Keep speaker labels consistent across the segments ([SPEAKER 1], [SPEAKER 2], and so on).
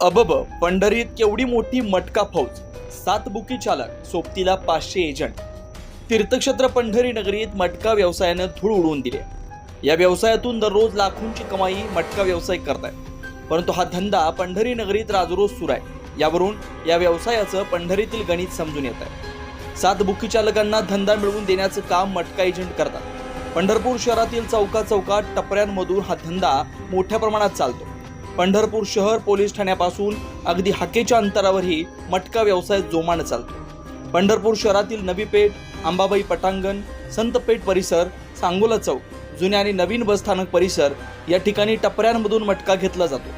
[SPEAKER 1] अबब पंढरीत केवढी मोठी मटका फौज? सात बुकी चालक सोबतीला पाचशे एजंट तीर्थक्षेत्र पंढरी नगरीत मटका व्यवसायानं धूळ उडवून दिली. या व्यवसायातून दररोज लाखोंची कमाई मटका व्यवसाय करतायत. परंतु हा धंदा पंढरी नगरीत राजरोज सुरू आहे. यावरून या व्यवसायाचं पंढरीतील गणित समजून येत आहे सात बुकी चालकांना धंदा मिळवून देण्याचं काम मटका एजंट करतात. पंढरपूर शहरातील चौका चौकात टपऱ्यांमधून हा धंदा मोठ्या प्रमाणात चालतो. पंढरपूर शहर पोलीस ठाण्यापासून अगदी हाकेच्या अंतरावरही मटका व्यवसाय जोमानं चालतो. पंढरपूर शहरातील नवी पेठ अंबाबाई पटांगण संतपेठ परिसर सांगोला चौक जुन्या आणि नवीन बसस्थानक परिसर या ठिकाणी टपऱ्यांमधून मटका घेतला जातो.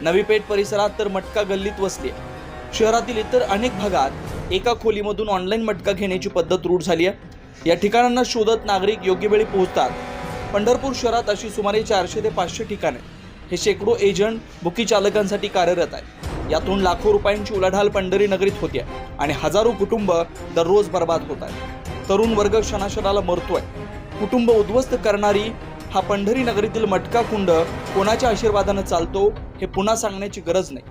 [SPEAKER 1] नवी पेठ परिसरात तर मटका गल्लीत वसली आहे. शहरातील इतर अनेक भागात एका खोलीमधून ऑनलाईन मटका घेण्याची पद्धत रूढ झाली आहे. या ठिकाणांना शोधत नागरिक योग्य वेळी पोहोचतात. पंढरपूर शहरात अशी सुमारे चारशे ते पाचशे ठिकाणे आहेत. हे शेकडो एजंट बुकी चालकांसाठी कार्यरत आहे यातून लाखो रुपयांची उलाढाल पंढरी नगरीत होते आणि हजारो कुटुंब दररोज बर्बाद होत आहेत. तरुण वर्ग क्षणाक्षणाला मरतोय. कुटुंब उद्ध्वस्त करणारी हा पंढरी नगरीतील मटका कुंड कोणाच्या आशीर्वादानं चालतो हे पुन्हा सांगण्याची गरज नाही.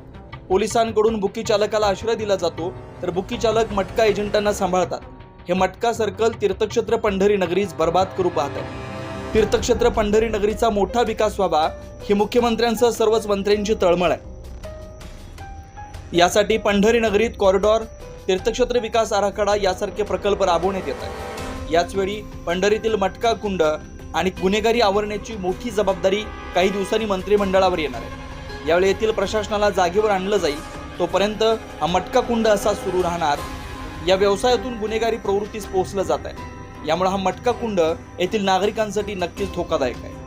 [SPEAKER 1] पोलिसांकडून बुकी चालकाला आश्रय दिला जातो तर बुकी चालक मटका एजंटांना सांभाळतात. हे मटका सर्कल तीर्थक्षेत्र पंढरी नगरीच बर्बाद करू पाहत आहे तीर्थक्षेत्र पंढरी नगरीचा मोठा विकास व्हावा ही मुख्यमंत्र्यांसह सर्वच मंत्र्यांची तळमळ आहे. यासाठी पंढरी नगरीत कॉरिडॉर तीर्थक्षेत्र विकास आराखडा यासारखे प्रकल्प राबवण्यात येत आहेत. याचवेळी पंढरीतील मटका कुंड आणि गुन्हेगारी आवरण्याची मोठी जबाबदारी काही दिवसांनी मंत्रिमंडळावर येणार आहे. यावेळी येथील प्रशासनाला जागेवर आणलं जाईल तोपर्यंत हा मटका कुंड असा सुरू राहणार. या व्यवसायातून गुन्हेगारी प्रवृत्तीस पोहोचलं जात आहे. यामुळे हा मटका कुंड येथील नागरिकांसाठी नक्कीच धोकादायक आहे.